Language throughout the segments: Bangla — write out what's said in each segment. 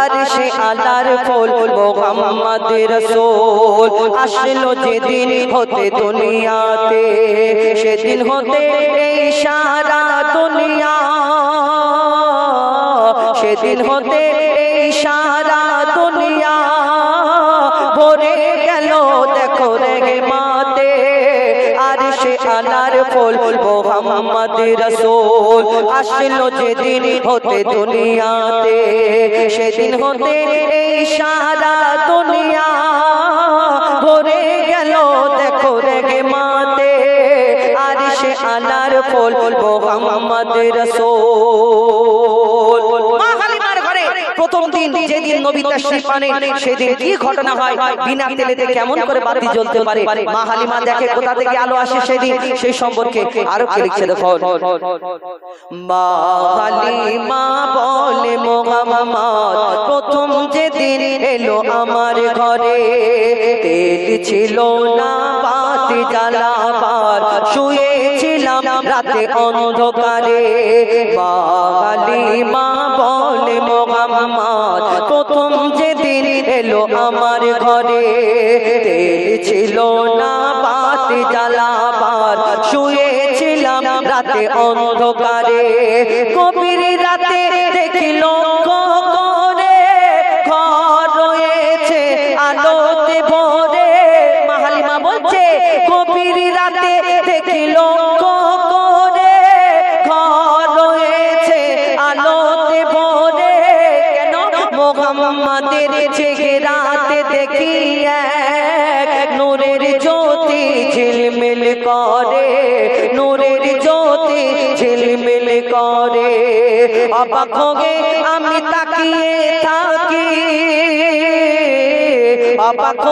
আর সে আলার ফুল মোহাম্মদ রসুল। আসলো যেদিন হতে দুনিয়াতে সেদিন হতে এই সারা দুনিয়া আলার ফুল মোহাম্মদ রসুল। আসলো যেদিন হতে দুনিয়াতে সেদিন হতে এই সারা দুনিয়া ভরে গেল। দেখো রেগে মাতে। আর সে আনার ফুল মোহাম্মদ রসুল। প্রথম দিন যেদিন নবী তাশরীফ আনে সেদিন কি ঘটনা হয়? বিনা তেলেতে কেমন করে বাতি জ্বলতে পারে? মা হালিমা দেখে কোথা থেকে আলো আসে সেদিন? সেই সম্পর্কে আরও কি লিখছে? দেখো মা হালিমা বলে মোহাম্মদ প্রথম যেদিন এলো আমার ঘরে তেল ছিল না বাতি জ্বালাবার শুয়েছিলাম রাতে অন্ধকারে। মা বলে মোহাম্মদ প্রথম যেদিন এলো আমার ঘরে। তেল ছিল না বাতি জ্বালাবার শুয়েছিলাম রাতে অন্ধকারে। কবির রাতে দেখিল করে ঘর রয়েছে আলোতে ভরে। মাহালিমা বলছে কবির রাতে দেখিল মোহাম্মদের চেহারাতে দেখি নূরের জ্যোতি ঝিলমিল করে, নূরের জ্যোতি ঝিলমিল করে। অবাক আমি তাকিয়ে থাকি, অবাক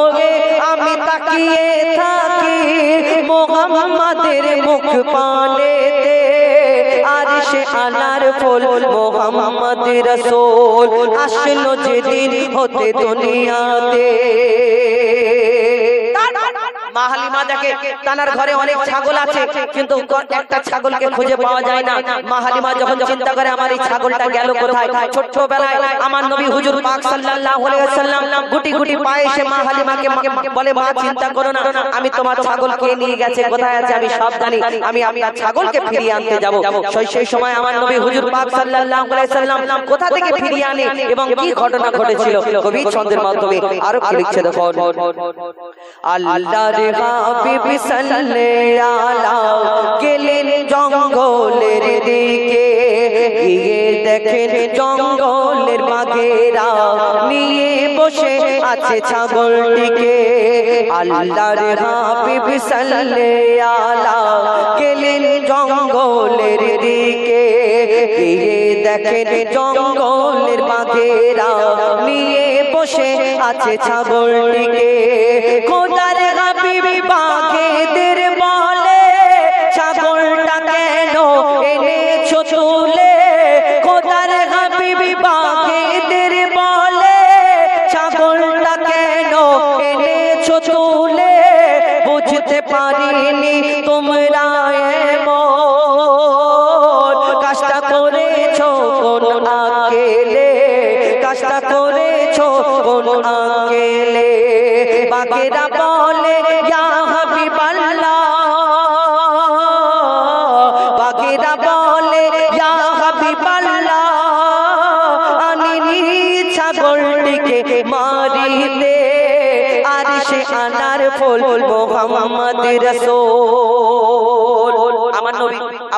আমি তাকিয়ে থাকি মোহাম্মদের মুখ পানেতে। আর সে আনার ফুল মোহাম্মদ রসুল আসলো যেদিন হতে দুনিয়াতে। ছাগল কোথায়? আমি তোমার ছাগলকে নিয়ে গেছে? কোথায় আছে? আমি সব জানি। আমি আপনার ছাগলকে ফিরিয়ে আনতে যাব। সেই সেই সময় আমার নবী হুজুর পাক সাল্লাল্লাহু আলাইহি ওয়াসাল্লাম কোথা থেকে ফিরিয়ে আনে এবং কি ঘটনা ঘটেছিল? কবি ছন্দের মাধ্যমে আরও কি লিখছে দেখো আল্লাহর হাবিব সাল্লাল্লাহু গেলেন জঙ্গলের দিকে। গিয়ে দেখেন জঙ্গলের বাঘেরা নিয়ে বসে আছে ছাগলটিকে। আল্লাহর হাবিব সাল্লাল্লাহু গেলেন জঙ্গলের দিকে। গিয়ে দেখেন জঙ্গলের বাঘেরা নিয়ে বসে আছে ছাগলটিকে। খোদার আকেলে কাজটা করেছ কোন আকেলে বাকেরা বলে, ইয়া হাবিবাল্লাহ। বাকেরা বলে, ইয়া হাবিবাল্লাহ। আনিনি ছাগলটিকে মারিতে আর সে আনার ফুল আমার নবী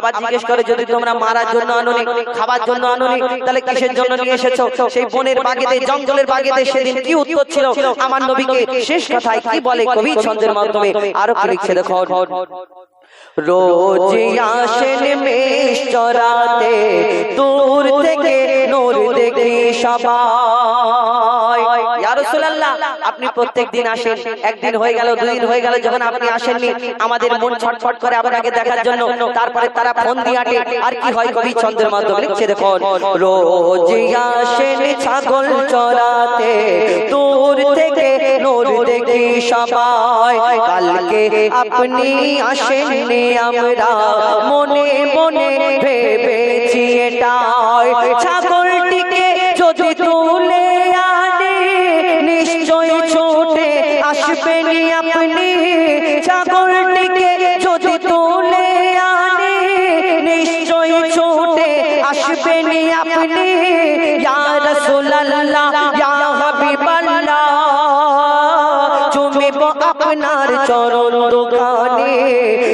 আবার জিজ্ঞেস করে যদি তোমরা মারার জন্য আনুনি খাবার জন্য আনুনি তাহলে কিসের জন্য নিয়ে এসেছ? সেই বনের বাগেতে জঙ্গলের বাগেতে সেদিন কি উত্তর ছিল? আমার নবীকে শেষ কথায় কি বলে কবি ছন্দের মাধ্যমে? আরও কি লিখছে দেখো? রোজ আসেন মেষ চরাতে দূর থেকে নূর দেখি সবাই রাসূলুল্লাহ, আপনি প্রত্যেক দিন আসেন। একদিন হয়ে গেল, দুই দিন হয়ে গেল, যখন আপনি আসেননি, আমাদের মন ছটফট করে আপনাকে দেখার জন্য, তারপরে তারা ফোন দিয়ে আটে, আর কি হয় কবি ছন্দের মাধ্যমে লিখছে, দেখুন। রোজ আসেন ছাগল চরাতে দূর থেকে নূর দেখি সবাই। কালকে আপনি আসেননি আমরা, মনে মনে ভেবেছি এটাই। ছাগলটিকে যদি তুলে আপনি ছাগলটিকে যদি তুলে আনে নিশ্চয় ছোটে আসবেন আপনি। চুমিব আপনার চরণ দোকানে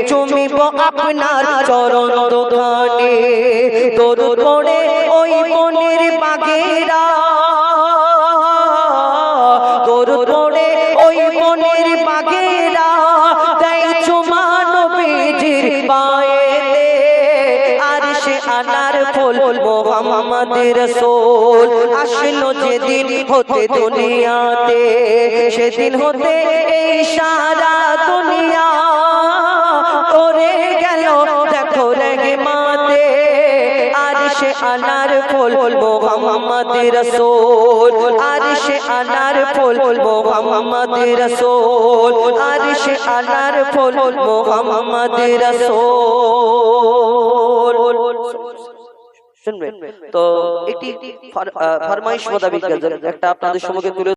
চুমিব আপনার চরণ দোকানে তোর পড়ে ওই মনের বাগেরা মোহাম্মদ রসুল। আসলো যেদিন হতে দুনিয়াতে, সেদিন হতে এই সারা দুনিয়া। করে গেল, দেখো রেগে মাতে আর সে আনার ফুল মোহাম্মদ রসুল। আর সে আনার ফুল মোহাম্মদ রসুল। আর সে আনার ফুল মোহাম্মদ রসুল। শুনবেন তো একটি ফরমাইশ মোতাবিক একটা আপনাদের সম্মুখে তুলে